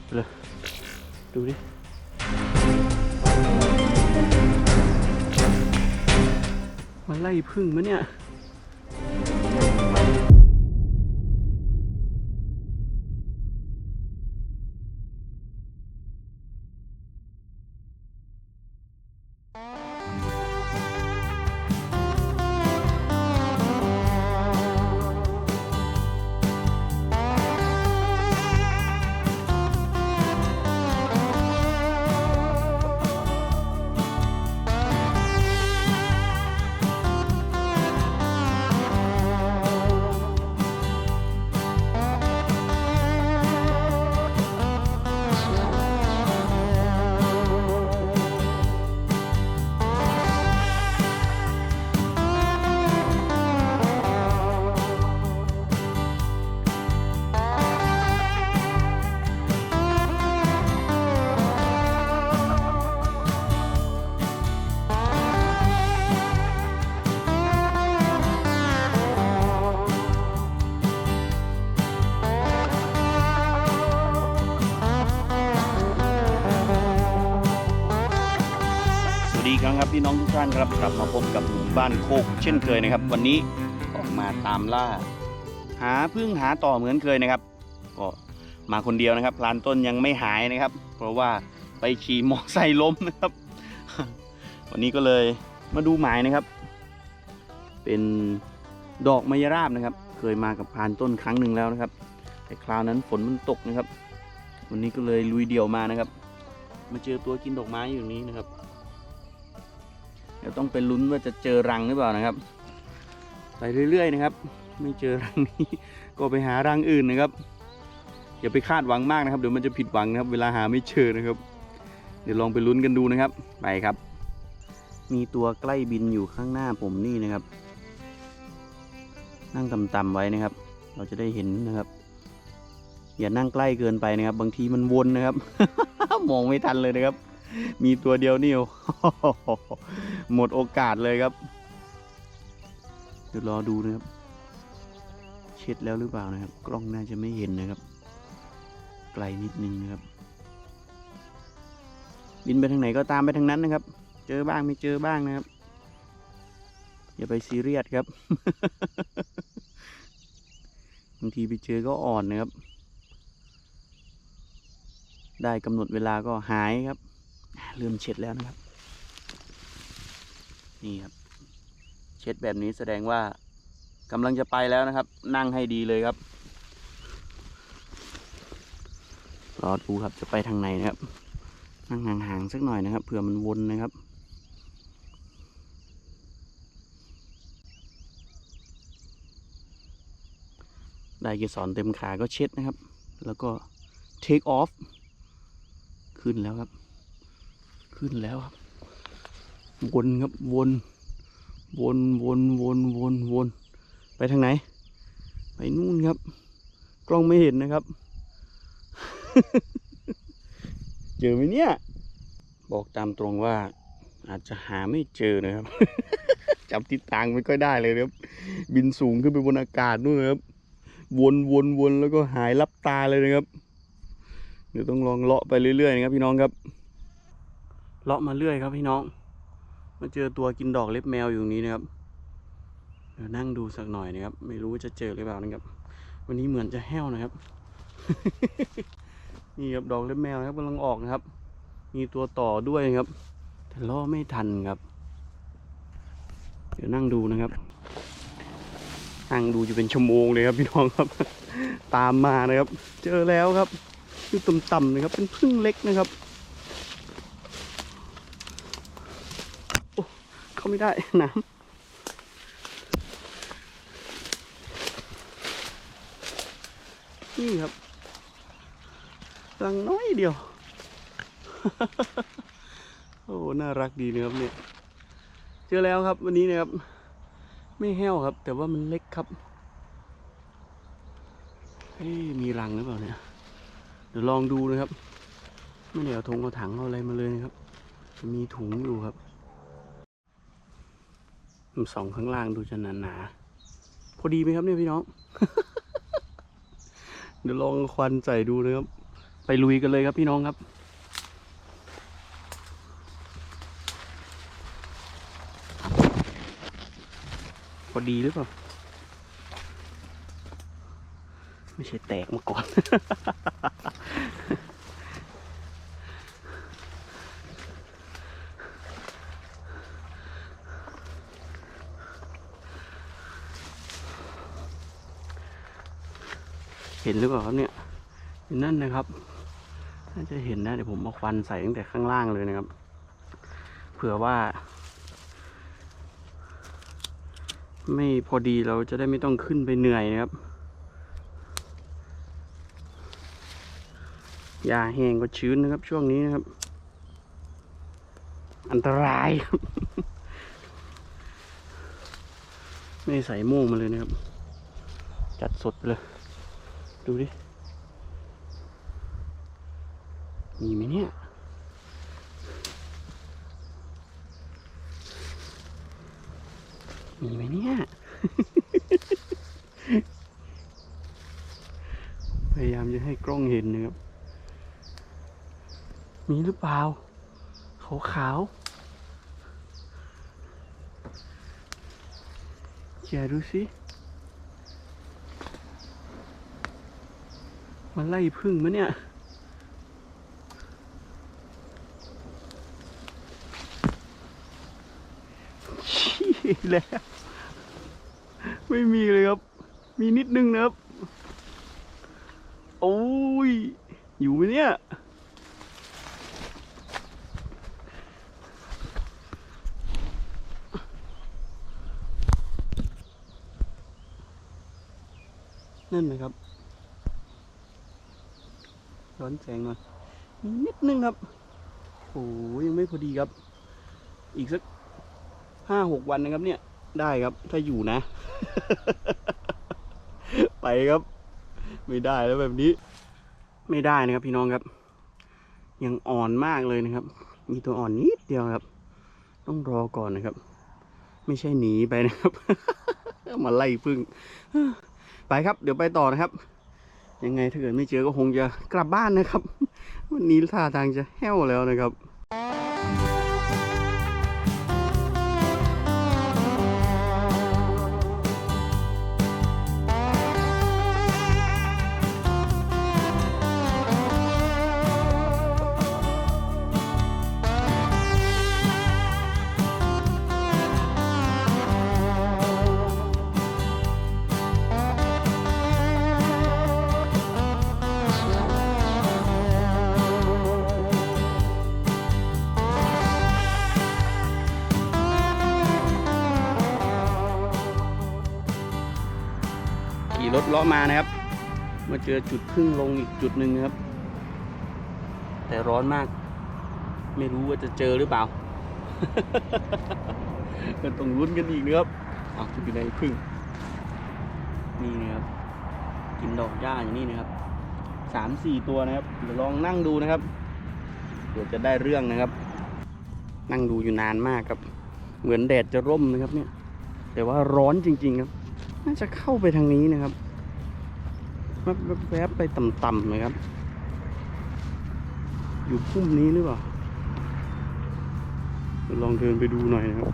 ดๆเลย ดูดิมาไล่พึ่งมะเนี่ย ครั้งครับพี่น้องทุกท่านครับกลับมาพบกับหมู่บ้านโคก เช่นเคยนะครับ วันนี้ออกมาตามล่า หาพึ่งหาต่อเหมือนเคยนะครับ ก็มาคนเดียวนะครับพลานต้นยังไม่หายนะครับ เพราะว่าไปขี่มอไซค์ล้มนะครับ วันนี้ก็เลยมาดูหมายนะครับ เป็นดอกมะยราบนะครับ เคยมากับพลานต้นครั้งหนึ่งแล้วนะครับ แต่คราวนั้นฝนมันตกนะครับ วันนี้ก็เลยลุยเดี่ยวมานะครับ มาเจอตัวกินดอกไม้อยู่นี้นะครับ ดี๋ยวต้องไปลุ้นว่าจะเจอรังหรือเปล่านะครับไปเรื่อยๆนะครับ ไม่เจอรังนี้ ก็ไปหารังอื่นนะครับอย่าไปคาดหวังมากนะครับเดี๋ยวมันจะผิดหวังนะครับ เวลาหาไม่เจอนะครับ เดี๋ยวลองไปลุ้นกันดูนะครับไปครับ มีตัวใกล้บินอยู่ข้างหน้าผมนี่นะครับ นั่งต่ำๆไว้นะครับ เราจะได้เห็นนะครับ อย่านั่งใกล้เกินไปนะครับ บางทีมันวนนะครับ มองไม่ทันเลยนะครับ มีตัวเดียวนี่โอ้โหหมดโอกาสเลยครับ เดี๋ยวรอดูนะครับ เช็ดแล้วหรือเปล่านะครับ กล้องน่าจะไม่เห็นนะครับ ไกลนิดนึงนะครับ บินไปทางไหนก็ตามไปทางนั้นนะครับ เจอบ้างไม่เจอบ้างนะครับ อย่าไปซีเรียสครับบางทีไปเจอก็อ่อนนะครับได้กำหนดเวลาก็หายครับ เริ่มเช็ดแล้วนะครับ นี่ครับ เช็ดแบบนี้แสดงว่ากำลังจะไปแล้วนะครับ นั่งให้ดีเลยครับรอดูครับจะไปทางไหนนะครับ นั่งห่างๆสักหน่อยนะครับเผื่อมันวนนะครับได้เกสรเต็มขาก็เช็ดนะครับ แล้วก็ take off ขึ้นแล้วครับ ขึ้นแล้วครับ วนครับวน วนวนวนวนวน ไปทางไหน ไปนู่นครับ กล้องไม่เห็นนะครับ เจอไหมเนี่ย บอกตามตรงว่า อาจจะหาไม่เจอนะครับจับทิศทางไม่ค่อยได้เลยครับ บินสูงขึ้นไปบนอากาศนู่นครับ วนวนวนแล้วก็หายลับตาเลยนะครับ เดี๋ยวต้องลองเลาะไปเรื่อยๆนะครับพี่น้องครับ เลาะมาเรื่อยครับพี่น้อง มาเจอตัวกินดอกเล็บแมวอยู่ตรงนี้นะครับเดี๋ยวนั่งดูสักหน่อยนะครับ ไม่รู้ว่าจะเจอหรือเปล่านะครับ วันนี้เหมือนจะแห้วนะครับ นี่ครับดอกเล็บแมวนะครับกำลังออกนะครับ มีตัวต่อด้วยนะครับ แต่ล่อไม่ทันครับ เดี๋ยวนั่งดูนะครับนั่งดูอยู่เป็นชั่วโมงเลยครับพี่น้องครับ ตามมานะครับ เจอแล้วครับอยู่ต่ำๆนะครับ เป็นพึ่งเล็กนะครับ โอ้ เข้าไม่ได้น้ำนี่ครับรังน้อยเดียว โอ้ น่ารักดีนะครับเนี่ย เจอแล้วครับวันนี้นะครับ ไม่แห้วครับ แต่ว่ามันเล็กครับ เอ้มีรังหรือเปล่าเนี่ย เดี๋ยวลองดูนะครับ ไม่ได้เอาธงเอาถังเอาอะไรมาเลยนะครับ มีถุงอยู่ครับ สองข้างล่างดูจะหนาหนาพอดีไหมครับเนี่ยพี่น้อง เดี๋ยวลองควันใส่ดูนะครับ ไปลุยกันเลยครับพี่น้องครับพอดีหรือเปล่า ไม่ใช่แตกมาก่อน เห็นหรือเปล่าครับเนี่ยนั่นนะครับน่าจะเห็นนะเดี๋ยวผมเอาควันใส่ตั้งแต่ข้างล่างเลยนะครับ เผื่อว่า ไม่พอดีเราจะได้ไม่ต้องขึ้นไปเหนื่อยนะครับยาแห้งก็ชื้นนะครับ ช่วงนี้นะครับ อันตรายครับไม่ใส่โม่งมาเลยนะครับ จัดสดไปเลย ดูดิ มีไหมเนี่ย มีไหมเนี่ย พยายามจะให้กล้องเห็นนะครับ มีหรือเปล่า ขาวขาวๆแกดูสิ มันไล่พึ่งมะเนี่ย ชี้แล้ว ไม่มีเลยครับ มีนิดนึงนะครับ โอ้ย อยู่ไหมเนี่ยนั่นนะครับ อนแสงหน่อยมีนิดนึงครับโอ้ยยังไม่พอดีครับ อีกสักห้าหกวันนะครับเนี่ย ได้ครับ ถ้าอยู่นะ ไปครับ ไม่ได้แล้วแบบนี้ ไม่ได้นะครับพี่น้องครับ ยังอ่อนมากเลยนะครับ มีตัวอ่อนนิดเดียวครับ ต้องรอก่อนนะครับ ไม่ใช่หนีไปนะครับ มาไล่พึ่ง ไปครับ เดี๋ยวไปต่อนะครับ ยังไงถ้าเกิดไม่เจอก็คงจะกลับบ้านนะครับ วันนี้ท่าทางจะแห้วแล้วนะครับ ถเลาะมานะครับ มาเจอจุดพึ่งลงอีกจุดหนึ่งครับ แต่ร้อนมาก ไม่รู้ว่าจะเจอหรือเปล่าก็ต้องลุ้นกันอีกนะครับอ้าวจะอยู่ในพึ่งนี่นะครับกินดอกหญ้าอย่างนี้นะครับสามสี่ตัวนะครับเดี๋ยวลองนั่งดูนะครับเดี๋ยวจะได้เรื่องนะครับ นั่งดูอยู่นานมากครับ เหมือนแดดจะร่มนะครับเนี่ย แต่ว่าร้อนจริง ๆ ครับ น่าจะเข้าไปทางนี้นะครับ แวบๆแวบไปต่ำๆนะครับ อยู่พุ่มนี้หรือเปล่าลองเดินไปดูหน่อยนะครับ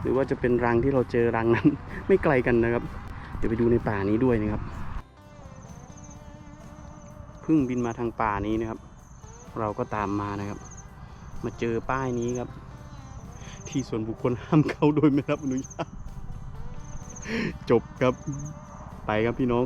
หรือว่าจะเป็นรังที่เราเจอรังนั้น ไม่ไกลกันนะครับ เดี๋ยวไปดูในป่านี้ด้วยนะครับพึ่งบินมาทางป่านี้นะครับ เราก็ตามมานะครับ มาเจอป้ายนี้ครับ ที่ส่วนบุคคลห้ามเข้าโดยไม่รับอนุญาต จบครับ ไปครับพี่น้อง